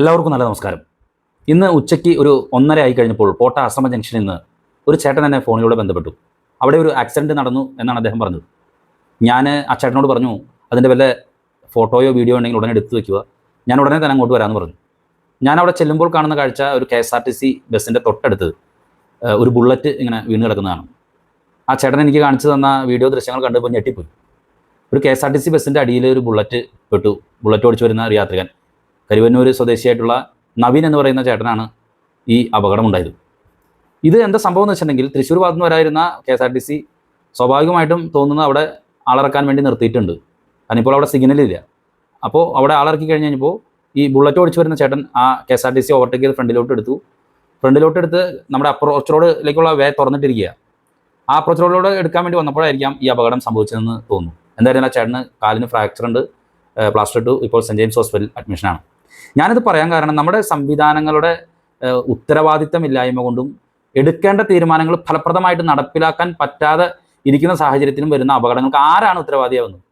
എല്ലാവർക്കും നല്ല നമസ്കാരം. ഇന്ന് ഉച്ചയ്ക്ക് ഒരു ഒന്നര ആയി കഴിഞ്ഞപ്പോൾ പോട്ട ആശ്രമ ജംഗ്ഷനിൽ നിന്ന് ഒരു ചേട്ടൻ എന്നെ ഫോണിലൂടെ ബന്ധപ്പെട്ടു. അവിടെ ഒരു ആക്സിഡന്റ് നടന്നു എന്നാണ് അദ്ദേഹം പറഞ്ഞത്. ഞാൻ ആ ചേട്ടനോട് പറഞ്ഞു അതിന്റെ വല്ല ഫോട്ടോയോ വീഡിയോ ഉണ്ടെങ്കിൽ ഉടനെ എടുത്തു വയ്ക്കുക ഞാൻ ഉടനെ തന്നെ അങ്ങോട്ട് വരാമെന്ന് പറഞ്ഞു. ഞാൻ അവിടെ ചെല്ലുമ്പോൾ കാണുന്ന കാഴ്ച ഒരു K S R T C ബസ്സിന്റെ തൊട്ടടുത്ത് ഒരു ബുള്ളറ്റ് ഇങ്ങനെ വീണ് കിടക്കുന്നതാണ്. ആ ചേട്ടൻ എനിക്ക് കാണിച്ചു തന്ന വീഡിയോ ദൃശ്യങ്ങൾ കണ്ടപ്പോൾ ഞെട്ടിപ്പോയി. ഒരു K S R T C ബസ്സിന്റെ അടിയിൽ ഒരു ബുള്ളറ്റ് പെട്ടു. ബുള്ളറ്റ് ഓടിച്ചു വരുന്ന ഒരു യാത്രികൻ. കരുവന്നൂർ സ്വദേശിയായിട്ടുള്ള നവീൻ എന്ന് പറയുന്ന ചേട്ടനാണ് ഈ അപകടമുണ്ടായത്. ഇത് എന്താ സംഭവം എന്ന് വെച്ചിട്ടുണ്ടെങ്കിൽ തൃശ്ശൂർ ഭാഗത്ത് നിന്ന് വരായിരുന്ന K S R T C സ്വാഭാവികമായിട്ടും തോന്നുന്നത് അവിടെ ആളിറക്കാൻ വേണ്ടി നിർത്തിയിട്ടുണ്ട്. ഇപ്പോൾ അവിടെ സിഗ്നലില്ല അപ്പോൾ അവിടെ ആളിറക്കി കഴിഞ്ഞ് കഴിഞ്ഞപ്പോൾ ഈ ബുള്ളറ്റ് ഓടിച്ചു വരുന്ന ചേട്ടൻ ആ K S R T C overtake ചെയ്ത് ഫ്രണ്ടിലോട്ട് എടുത്തു. ഫ്രണ്ടിലോട്ട് എടുത്ത് നമ്മുടെ അപ്രോച്ച് റോഡിലേക്കുള്ള വേ തുറന്നിട്ടിരിക്കുക ആ അപ്രോച്ച് റോഡിലൂടെ എടുക്കാൻ വേണ്ടി വന്നപ്പോഴായിരിക്കാം ഈ അപകടം സംഭവിച്ചതെന്ന് തോന്നുന്നു. എന്തായാലും ആ ചേട്ടന് കാലിന് ഫ്രാക്ചർ ഉണ്ട്. പ്ലാസ്റ്റർ ടു ഇപ്പോൾ സെന്റ് ജെയിംസ് ഹോസ്പിറ്റൽ അഡ്മിഷനാണ് ഞാനിത് പറയാൻ കാരണം നമ്മുടെ സംവിധാനങ്ങളുടെ ഉത്തരവാദിത്തം ഉത്തരവാദിത്തമില്ലായ്മ കൊണ്ടും എടുക്കേണ്ട തീരുമാനങ്ങൾ ഫലപ്രദമായിട്ട് നടപ്പിലാക്കാൻ പറ്റാതെ ഇരിക്കുന്ന സാഹചര്യത്തിലും വരുന്ന അപകടങ്ങൾക്ക് ആരാണ് ഉത്തരവാദിയാവുന്നത്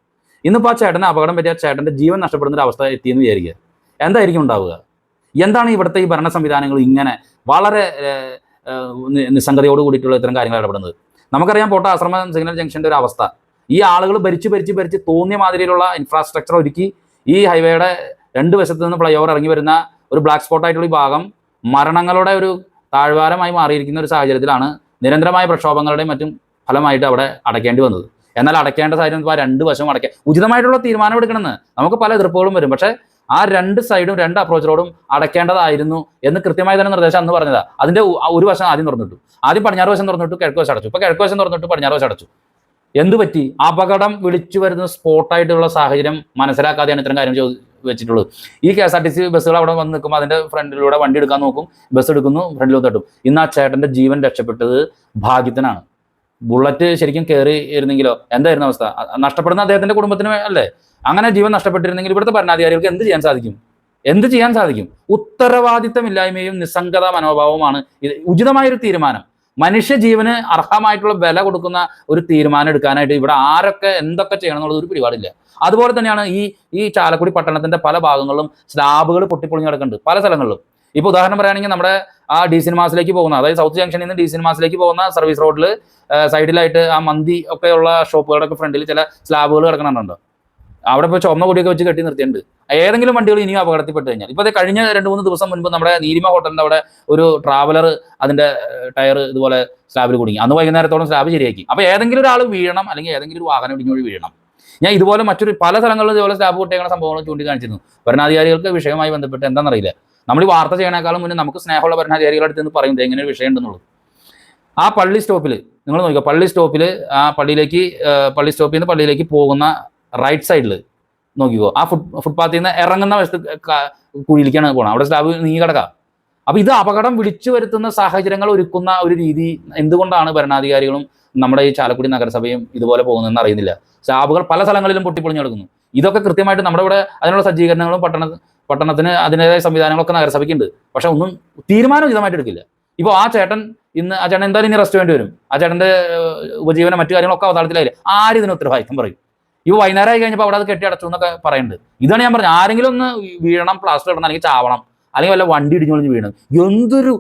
ഇന്നിപ്പോൾ ആ ചേട്ടന് അപകടം പറ്റിയ ചേട്ടന്റെ ജീവൻ നഷ്ടപ്പെടുന്ന ഒരു അവസ്ഥ എത്തിയെന്ന് വിചാരിക്കുക. എന്തായിരിക്കും ഉണ്ടാവുക? എന്താണ് ഇവിടുത്തെ ഈ ഭരണ സംവിധാനങ്ങൾ ഇങ്ങനെ വളരെ നിസ്സംഗതയോട് കൂടിയിട്ടുള്ള ഇത്തരം കാര്യങ്ങൾ ഇടപെടുന്നത്? നമുക്കറിയാം പോട്ട ആശ്രമ സിഗ്നൽ ജംഗ്ഷന്റെ ഒരു അവസ്ഥ. ഈ ആളുകൾ ഭരിച്ച് ഭരിച്ച് ഭരിച്ച് തോന്നിയ മാതിരിയിലുള്ള ഇൻഫ്രാസ്ട്രക്ചർ ഒരുക്കി ഈ ഹൈവേയുടെ രണ്ട് വശത്ത് നിന്ന് ഫ്ലൈ ഓവർ ഇറങ്ങി വരുന്ന ഒരു ബ്ലാക്ക് സ്പോട്ട് ആയിട്ടുള്ള ഈ ഭാഗം മരണങ്ങളുടെ ഒരു താഴ്വാരമായി മാറിയിരിക്കുന്ന ഒരു സാഹചര്യത്തിലാണ് നിരന്തരമായ പ്രക്ഷോഭങ്ങളുടെയും മറ്റും ഫലമായിട്ട് അവിടെ അടയ്ക്കേണ്ടി വന്നത്. എന്നാൽ അടയ്ക്കേണ്ട സാഹചര്യം ആ രണ്ട് വശവും അടയ്ക്കുക ഉചിതമായിട്ടുള്ള തീരുമാനം എടുക്കണമെന്ന് നമുക്ക് പല എതിർപ്പുകളും വരും. പക്ഷേ ആ രണ്ട് സൈഡും രണ്ട് അപ്രോച്ചിലോടും അടയ്ക്കേണ്ടതായിരുന്നു എന്ന് കൃത്യമായി തന്നെ നിർദ്ദേശം അന്ന് പറഞ്ഞതാ. അതിന്റെ ഒരു വശം ആദ്യം തുറന്നിട്ടു. ആദ്യം പടിഞ്ഞാറ് വശം തുറന്നിട്ടു കിഴക്ക് വശം അടച്ചു. ഇപ്പൊ കിഴക്ക് വശം തുറന്നിട്ട് പടിഞ്ഞാറ് വശം അടച്ചു. എന്ത് പറ്റി അപകടം വിളിച്ചു വരുന്ന സ്പോട്ടായിട്ടുള്ള സാഹചര്യം മനസ്സിലാക്കാതെയാണ് ഇത്തരം കാര്യം വെച്ചിട്ടുള്ളത് ഈ K S R T C ബസ്സുകൾ അവിടെ വന്ന് നിൽക്കുമ്പോൾ അതിന്റെ ഫ്രണ്ടിലൂടെ വണ്ടി എടുക്കാൻ നോക്കും. ബസ് എടുക്കുന്നു ഫ്രണ്ടിലൂടെ തട്ടും. ഇന്ന് ആ ചേട്ടന്റെ ജീവൻ രക്ഷപ്പെട്ടത് ഭാഗ്യത്തിനാണ്. ബുള്ളറ്റ് ശരിക്കും കയറി ഇരുന്നെങ്കിലോ? എന്തായിരുന്നു അവസ്ഥ? നഷ്ടപ്പെടുന്ന അദ്ദേഹത്തിന്റെ കുടുംബത്തിന് അല്ലേ? അങ്ങനെ ജീവൻ നഷ്ടപ്പെട്ടിരുന്നെങ്കിൽ ഇവിടുത്തെ ഭരണാധികാരികൾക്ക് എന്ത് ചെയ്യാൻ സാധിക്കും? എന്ത് ചെയ്യാൻ സാധിക്കും? ഉത്തരവാദിത്തമില്ലായ്മയും നിസ്സംഗത മനോഭാവവുമാണ്. ഇത് ഉചിതമായൊരു തീരുമാനം. മനുഷ്യ ജീവന് അർഹമായിട്ടുള്ള വില കൊടുക്കുന്ന ഒരു തീരുമാനം എടുക്കാനായിട്ട് ഇവിടെ ആരൊക്കെ എന്തൊക്കെ ചെയ്യണം എന്നുള്ളത് ഒരു പിടിപാടില്ല അതുപോലെ തന്നെയാണ് ഈ ഈ ചാലക്കുടി പട്ടണത്തിന്റെ പല ഭാഗങ്ങളിലും സ്ലാബുകൾ പൊട്ടിപ്പൊളിഞ്ഞ് കിടക്കുന്നുണ്ട് പല സ്ഥലങ്ങളിലും. ഇപ്പോൾ ഉദാഹരണം പറയുകയാണെങ്കിൽ നമ്മുടെ ആ ഡി സിനിമാസിലേക്ക് പോകുന്ന അതായത് സൗത്ത് ജംഗ്ഷനിൽ നിന്ന് ഡി സിനിമാസിലേക്ക് പോകുന്ന സർവീസ് റോഡിൽ സൈഡിലായിട്ട് ആ മന്തി ഒക്കെയുള്ള ഷോപ്പുകളുടെ ഫ്രണ്ടിൽ ചില സ്ലാബുകൾ കിടക്കണുണ്ട്. അവിടെ ഇപ്പോൾ ചുമന്ന കൊടിയൊക്കെ വെച്ച് കെട്ടി നിർത്തിയിട്ടുണ്ട്. ഏതെങ്കിലും വണ്ടികൾ ഇനിയും അപകടത്തിൽപ്പെട്ട് കഴിഞ്ഞാൽ. ഇപ്പോൾ കഴിഞ്ഞ രണ്ട് മൂന്ന് ദിവസം മുൻപ് നമ്മുടെ നീലിമ ഹോട്ടലിന്റെ അവിടെ ഒരു ട്രാവലർ അതിന്റെ ടയർ ഇതുപോലെ സ്ലാബിൽ കുടുങ്ങി. അന്ന് വൈകുന്നേരത്തോളം സ്ലാബ് ശരിയാക്കി. അപ്പോൾ ഏതെങ്കിലും ഒരാൾ വീഴണം അല്ലെങ്കിൽ ഏതെങ്കിലും ഒരു വാഹനം ഇടിഞ്ഞു വീഴണം. ഞാൻ ഇതുപോലെ മറ്റൊരു പല സ്ഥലങ്ങളിലും ഇതുപോലെ സ്ലാബ് പൊട്ടിയേക്കുന്ന സംഭവങ്ങൾ ചൂണ്ടിക്കാണിച്ചിരുന്നു. ഭരണാധികാരികൾക്ക് വിഷയവുമായി ബന്ധപ്പെട്ട് എന്താണെന്നറിയില്ല. നമ്മൾ ഈ വാർത്ത ചെയ്യണേക്കാളും മുന്നേ നമുക്ക് സ്നേഹമുള്ള ഭരണാധികാരികളുടെ അടുത്ത് നിന്ന് പറയുന്നത് എങ്ങനെ ഒരു വിഷയം ഉണ്ടെന്നുള്ളൂ. ആ പള്ളി സ്റ്റോപ്പിൽ നിങ്ങൾ നോക്കുക പള്ളി സ്റ്റോപ്പിൽ ആ പള്ളിയിലേക്ക് പള്ളി സ്റ്റോപ്പിൽ നിന്ന് പള്ളിയിലേക്ക് പോകുന്ന റൈറ്റ് സൈഡിൽ നോക്കിക്കോ. ആ ഫുട് ഫുട്പാത്തിൽ നിന്ന് ഇറങ്ങുന്ന വശത്ത് കുഴിയിലേക്കാണ് പോകണം അവിടെ സ്ലാബ് നീങ്ങി കിടക്കാം. അപ്പോൾ ഇത് അപകടം വിളിച്ചു വരുത്തുന്ന സാഹചര്യങ്ങൾ ഒരുക്കുന്ന ഒരു രീതി എന്തുകൊണ്ടാണ് ഭരണാധികാരികളും നമ്മുടെ ഈ ചാലക്കുടി നഗരസഭയും ഇതുപോലെ പോകുന്നതെന്ന് അറിയുന്നില്ല. സ്ലാബുകൾ പല സ്ഥലങ്ങളിലും പൊട്ടിപ്പൊളിഞ്ഞു കിടക്കുന്നു. ഇതൊക്കെ കൃത്യമായിട്ട് നമ്മുടെ ഇവിടെ അതിനുള്ള സജ്ജീകരണങ്ങളും പട്ടണ പട്ടണത്തിന് അതിന്റെതായ സംവിധാനങ്ങളൊക്കെ നഗരസഭയ്ക്ക് ഉണ്ട് പക്ഷെ ഒന്നും തീരുമാനം ഇതുമായിട്ട് എടുക്കില്ല. ഇപ്പോൾ ആ ചേട്ടൻ ഇന്ന് ആ ചേട്ടൻ എന്തായാലും ഇനി റെസ്റ്റ് വേണ്ടി വരും. ആ ചേട്ടന്റെ ഉപജീവനം മറ്റു കാര്യങ്ങളൊക്കെ അവതാളത്തിലായില്ലേ? ആരും ഇതിന് ഉത്തരവാദിത്തം പറയും? ഇവ വൈകുന്നേരം ആയി കഴിഞ്ഞപ്പോൾ അവിടെ അത് കെട്ടി അടച്ചു എന്നൊക്കെ പറയുന്നുണ്ട്. ഇതാണ് ഞാൻ പറഞ്ഞത്. ആരെങ്കിലും ഒന്ന് വീഴണം പ്ലാസ്റ്റർ ഇടണം അല്ലെങ്കിൽ ചാവണം അല്ലെങ്കിൽ വല്ല വണ്ടി ഇടിഞ്ഞു കൊണ്ട് വീഴണം എന്തൊരു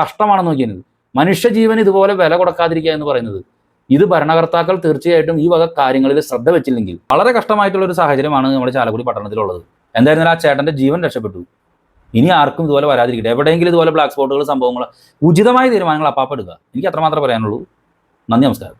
കഷ്ടമാണെന്ന് നോക്കിയത്. മനുഷ്യജീവൻ ഇതുപോലെ വില കൊടുക്കാതിരിക്കുക എന്ന് പറയുന്നത്. ഇത് ഭരണകർത്താക്കൾ തീർച്ചയായിട്ടും ഈ വക കാര്യങ്ങളിൽ ശ്രദ്ധ വെച്ചില്ലെങ്കിൽ വളരെ കഷ്ടമായിട്ടുള്ള ഒരു സാഹചര്യമാണ് നമ്മുടെ ചാലക്കുടി പട്ടണത്തിലുള്ളത്. എന്തായിരുന്നാലും ആ ചേട്ടന്റെ ജീവൻ രക്ഷപ്പെട്ടു. ഇനി ആർക്കും ഇതുപോലെ വരാതിരിക്കട്ടെ. എവിടെയെങ്കിലും ഇതുപോലെ ബ്ലാക്ക് സ്പോട്ടുകൾ സംഭവങ്ങൾ ഉചിതമായ തീരുമാനങ്ങൾ അപ്പാപ്പെടുക എനിക്ക് അത്രമാത്രമേ പറയാനുള്ളൂ. നന്ദി നമസ്കാരം.